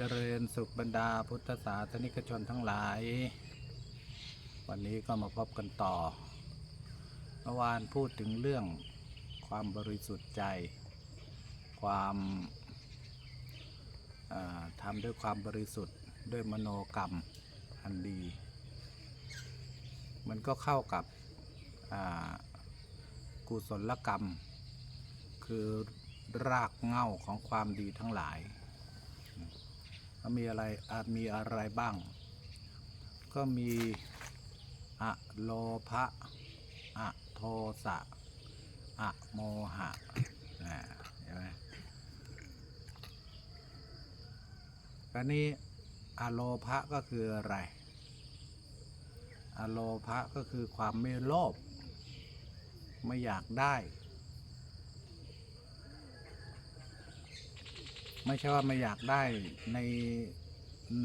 เจริญสุขบรรดาพุทธศาสนิกชนทั้งหลาย วันนี้ก็มาพบกันต่อ เมื่อวานพูดถึงเรื่องความบริสุทธิ์ใจ ความทำด้วยความบริสุทธิ์ด้วยมโนกรรมอันดี มันก็เข้ากับกุศลกรรม คือรากเหง้าของความดีทั้งหลาย มีอะไรอาจมีอะไรบ้าง ก็มีอะโลภะอะโทสะอะโมหะอ่าเห็นไหมอันนี้อะโลภะก็คืออะไรอะโลภะก็คือความไม่โลภไม่อยากได้ ไม่ใช่ว่าไม่อยากได้ใน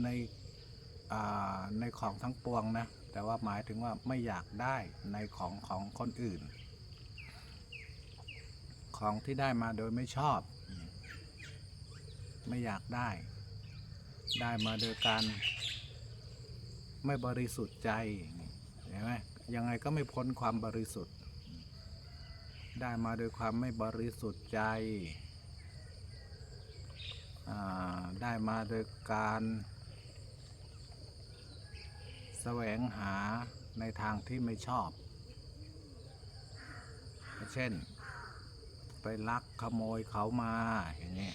ในในของทั้งปวงนะ แต่ว่าหมายถึงว่าไม่อยากได้ในของของคนอื่น ของที่ได้มาโดยไม่ชอบ ไม่อยากได้ ได้มาโดยการไม่บริสุทธิ์ใจเห็นไหมยังไงก็ไม่พ้นความบริสุทธิ์ ได้มาโดยความไม่บริสุทธิ์ใจ ได้มาโดยการแสวงหาในทางที่ไม่ชอบ เช่น ไปลักขโมยเขามาอย่างนี้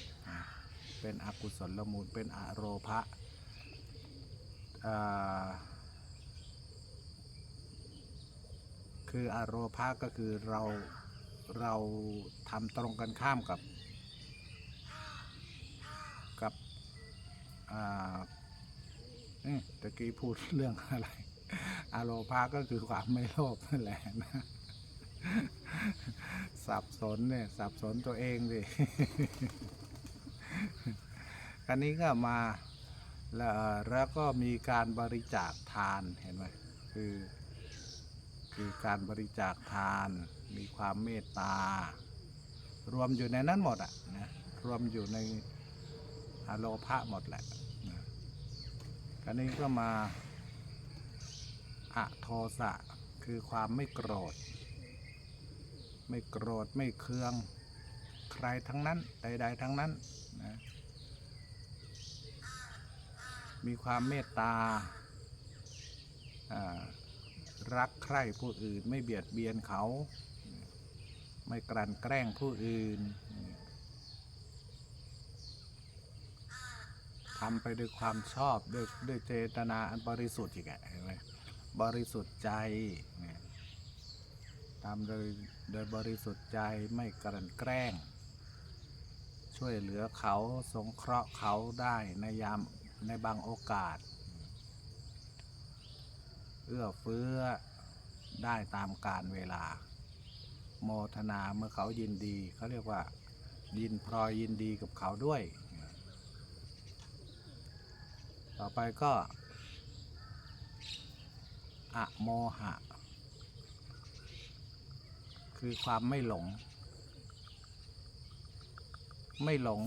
เป็นอกุศลมูลเป็นอโรภะอ่าคืออโรภะก็คือเราเราทำตรงกันข้ามกับ อ่าเอ๊ะตะกี้พูดเรื่องอะไรอาโลภาก็คือความไม่โลภนั่นแหละนะสับสนเนี่ยสับสนตัวเองดิคันนี้ก็มาแล้วแล้วก็มีการบริจาคทานเห็นไหมคือคือการบริจาคทาน มีความเมตตา รวมอยู่ในนั้นหมดอะนะรวมอยู่ในอโลภะหมดแหละ นะคราวนี้ก็มาอะโทสะคือความไม่โกรธ ไม่โกรธไม่เคือง ใครทั้งนั้น ใด ๆ ทั้งนั้นนะมีความเมตตาอ่ารักใคร่ผู้อื่น ไม่เบียดเบียนเขา ไม่กลั่นแกล้งผู้อื่น ทำไปด้วยความชอบด้วยด้วยเจตนาอันบริสุทธิ์อีกอะเห็นไหมบริสุทธิ์ใจเนี่ยทำโดยโดยบริสุทธิ์ใจไม่กลั่นแกล้ง ช่วยเหลือเขาสงเคราะห์เขาได้ในยามในบางโอกาส เอื้อเฟื้อได้ตามการเวลา โมทนาเมื่อเขายินดีเขาเรียกว่ายินพลอยยินดีกับเขาด้วย ต่อไปก็อะโมหะ คือความไม่หลง ไม่หลง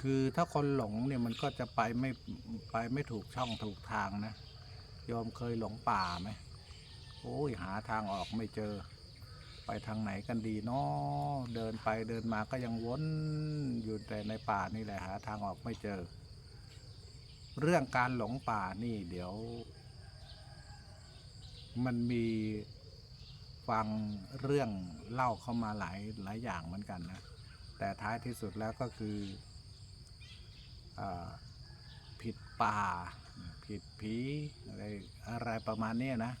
คือถ้าคนหลงเนี่ยมันก็จะไปไม่ไปไม่ถูกช่องถูกทางนะโยมเคยหลงป่าไหมโอ้ยหาทางออกไม่เจอ ไปทางไหนกันดีเนาะเดินไปเดินมาก็ยังวนอยู่แต่ในป่านี่แหละหาทางออกไม่เจอ เรื่องการหลงป่านี่เดี๋ยว มันมีฟังเรื่องเล่าเข้ามาหลายหลายอย่างเหมือนกันนะ แต่ท้ายที่สุดแล้วก็คืออผิดป่า ผิดผีอะไรอะไรประมาณนี้นะ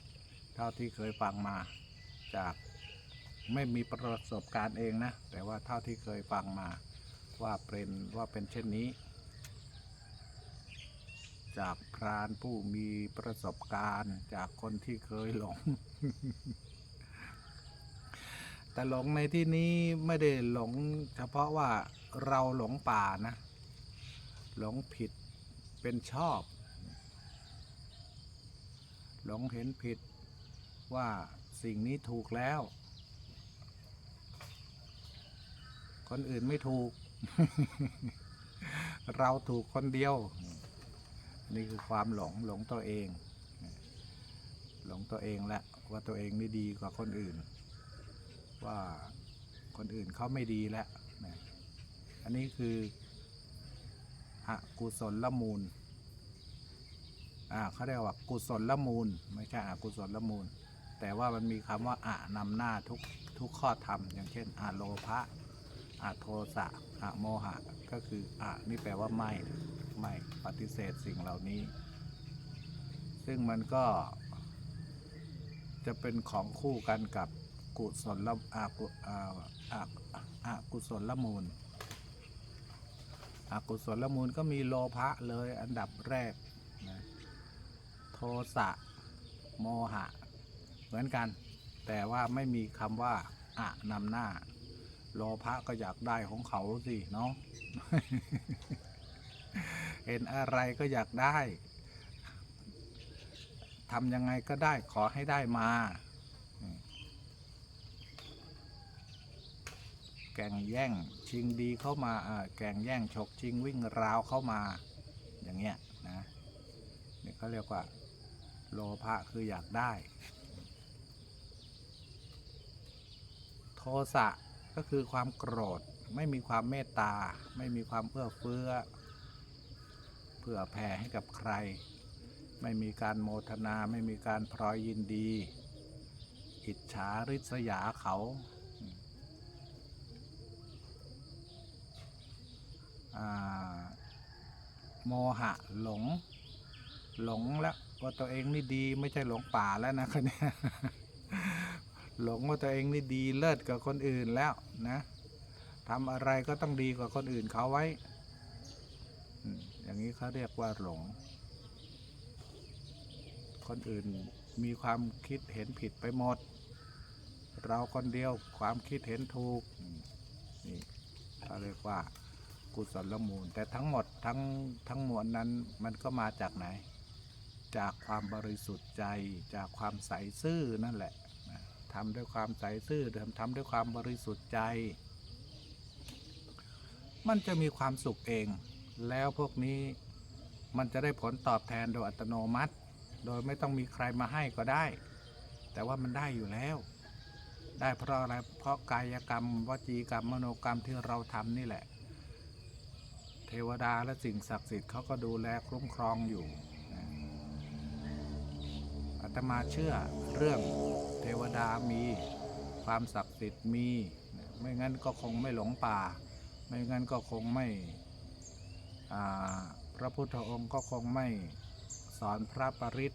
เท่าที่เคยฟังมาจากไม่มีประสบการณ์เองนะ แต่ว่าเท่าที่เคยฟังมาว่าเป็นว่าเป็นเช่นนี้ จากพรานผู้มีประสบการณ์จากคนที่เคยหลง แต่หลงในที่นี้ไม่ได้หลง เฉพาะว่าเราหลงป่านะ หลงผิดเป็นชอบ หลงเห็นผิดว่าสิ่งนี้ถูกแล้ว คนอื่นไม่ถูก เราถูกคนเดียว นี่คือความหลงหลงตัวเอง หลงตัวเองแล้วว่าตัวเองนี่ดีกว่าคนอื่น ว่าคนอื่นเขาไม่ดีแล้วอันนี้คืออกุศลละมูลอ่าเขาเรียกว่ากุศลละมูล ไม่ใช่อกุศลละมูล แต่ว่ามันมีคำว่าอะนำหน้าทุกทุกข้อธรรม อย่างเช่นอะโลภะ อะโทสะอะโมหะ ก็คืออะนี่แปลว่าไม่ไม่ปฏิเสธสิ่งเหล่านี้ ซึ่งมันก็ จะเป็นของคู่กันกับกุศลละอากุอาอาอากุศลละมูลอากุศลละมูลก็มีโลภะเลยอันดับแรกนะโทสะโมหะ เหมือนกัน แต่ว่าไม่มีคำว่าอะนำหน้า โลภะก็อยากได้ของเขาสิเนาะเห็นอะไรก็อยากได้ทำยังไงก็ได้ขอให้ได้มา แก่งแย่งชิงดีเข้ามาอ่าแก่งแย่งฉกชิงวิ่งราวเข้ามา อย่างเงี้ยนะนี่เขาเรียกว่า โลภะคืออยากได้ โทสะ ก็คือความโกรธไม่มีความเมตตา ไม่มีความเอื้อเฟื้อเพื่อแผ่ให้กับใคร ไม่มีการโมทนา ไม่มีการพลอยยินดี อิจฉาริษยาเขา โมหะหลง หลงแล้วว่าตัวเองนี่ดีไม่ใช่หลงป่าแล้วนะคนนี้ หลงว่าตัวเองนี่ดีเลิศกว่าคนอื่นแล้วนะทำอะไรก็ต้องดีกว่าคนอื่นเขาไว้ อย่างนี้เขาเรียกว่าหลง คนอื่นมีความคิดเห็นผิดไปหมด เราคนเดียวความคิดเห็นถูก นี่เขาเรียกว่ากุศลมูล แต่ทั้งหมดทั้งทั้งมวลนั้นมันก็มาจากไหน จากความบริสุทธิ์ใจ จากความใสซื่อนั่นแหละ ทำด้วยความใสซื่อทำทำด้วยความบริสุทธิ์ใจ มันจะมีความสุขเอง แล้วพวกนี้มันจะได้ผลตอบแทนโดยอัตโนมัติ โดยไม่ต้องมีใครมาให้ก็ได้ แต่ว่ามันได้อยู่แล้ว ได้เพราะอะไรเพราะกายกรรม วจีกรรมมโนกรรมที่เราทำนี่แหละ เทวดาและสิ่งศักดิ์สิทธิ์เขาก็ดูแลคุ้มครองอยู่ ตมาเชื่อเรื่องเทวดามีความศักดิ์สิทธิ์มี ไม่งั้นก็คงไม่หลงป่า ไม่งั้นก็คงไม่พระพุทธองค์ก็คงไม่สอนพระปริต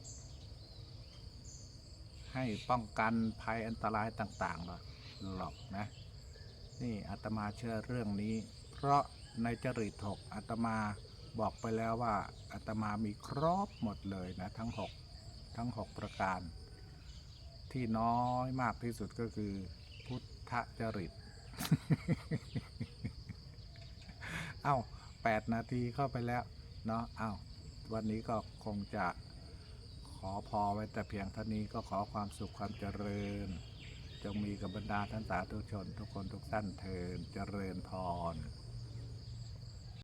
ให้ป้องกันภัยอันตรายต่าง ๆ หรอกนะ นี่อาตมาเชื่อเรื่องนี้ เพราะในจริตหกอาตมาบอกไปแล้วว่าอาตมามีครบหมดเลยนะทั้งหก ทั้งหกประการ ที่น้อยมากที่สุดก็คือ พุทธจริต เอ้าแปดนาทีเข้าไปแล้วเนาะเอ้าวันนี้ก็คงจะขอพอไว้แต่เพียงเท่านี้ก็ขอความสุขความเจริญ จงมีกับบรรดาท่านสาธุชน ทุกคนทุกท่านเทินเจริญพร